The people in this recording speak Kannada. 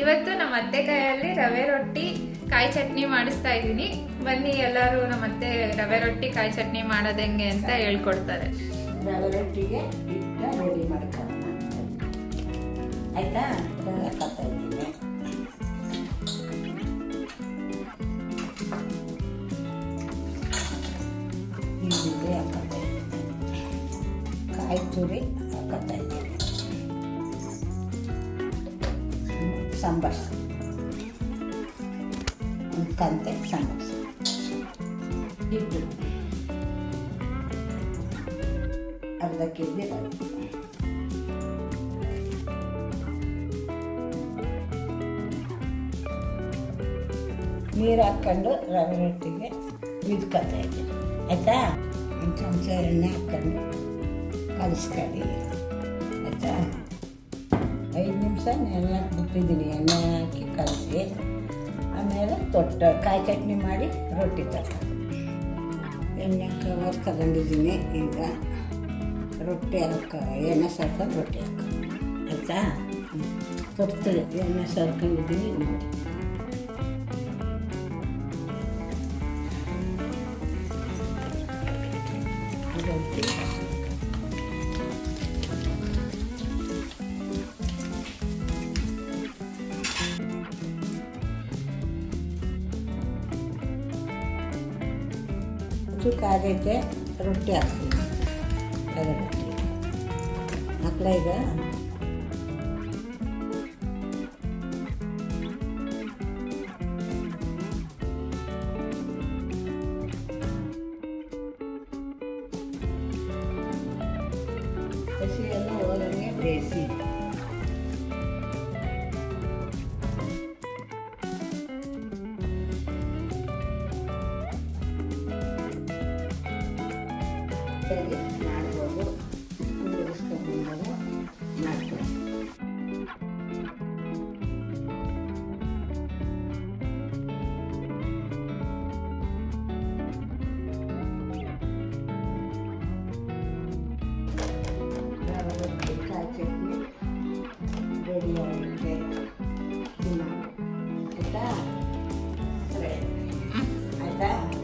ಇವತ್ತು ನಮ್ಮ ಅತ್ತೆ ಕೈಯಲ್ಲಿ ರವೆ ರೊಟ್ಟಿ, ಕಾಯಿ ಚಟ್ನಿ ಮಾಡಿಸ್ತಾ ಇದ್ದೀನಿ. ಬನ್ನಿ, ಎಲ್ಲರೂ ನಮ್ಮ ಅತ್ತೆ ರವೆ ರೊಟ್ಟಿ, ಕಾಯಿ ಚಟ್ನಿ ಮಾಡೋದು ಹೆಂಗೆ ಅಂತ ಹೇಳ್ಕೊಡ್ತಾರೆ. ರವೆ ರೊಟ್ಟಿಗೆ ರೆಡಿ ಮಾಡ್ಕೊಳ್ಳೋಣ. ಆಯ್ತಾ? ಇದ್ದೀನಿ. ಕಾಯಿ ತುರಿ ಸಾಂಬಾರ್ಸು ಒಂದು ಕಂತೆ ಸಾಂಬಾರ್ಸು ಹಿಟ್ಟು ಅರ್ಧ ಕೆ ಜಿ ನೀರು ಹಾಕ್ಕೊಂಡು ರವೆ ರೊಟ್ಟಿಗೆ ಇದ್ಕೊತಾ ಇದ್ದೀನಿ ಆಯಿತಾ? ಒಂದು ಚಮಚ ಎಣ್ಣೆ ಹಾಕ್ಕೊಂಡು ಕಲಿಸ್ಕೊಳ್ಳಿ. ಆಯಿತಾ? ನಿಮಿಷ ನೆನಕ್ಕೆ ಬಿಟ್ಟಿದ್ದೀನಿ ಎಣ್ಣೆ ಹಾಕಿ ಕಲಸಿ. ಆಮೇಲೆ ತೊಟ್ಟ, ಕಾಯಿ ಚಟ್ನಿ ಮಾಡಿ ರೊಟ್ಟಿ ತರ ಎಣ್ಣೆ ಕವರ್ ತಗೊಂಡಿದ್ದೀನಿ, ಈಗ ರೊಟ್ಟಿ ಹಾಕ, ಎಣ್ಣೆ ಸರ್ಕೊಂಡು ರೊಟ್ಟಿ ಹಾಕ. ಆಯಿತಾ? ತೊಟ್ಟು ಎಣ್ಣೆ ಸರ್ಕೊಂಡಿದ್ದೀನಿ, ನೋಡಿ. ರೊಟ್ಟಿ. ಹೆಚ್ಚು ಕಾದೈತೆ ರೊಟ್ಟಿ ಹಾಕ್ತೀನಿ. ರವೆ ರೊಟ್ಟಿ. ಮಕ್ಕಳ ಈಗ ಹಸಿ ಎಲ್ಲ ಬೇಯಿಸಿ. ಸರಿ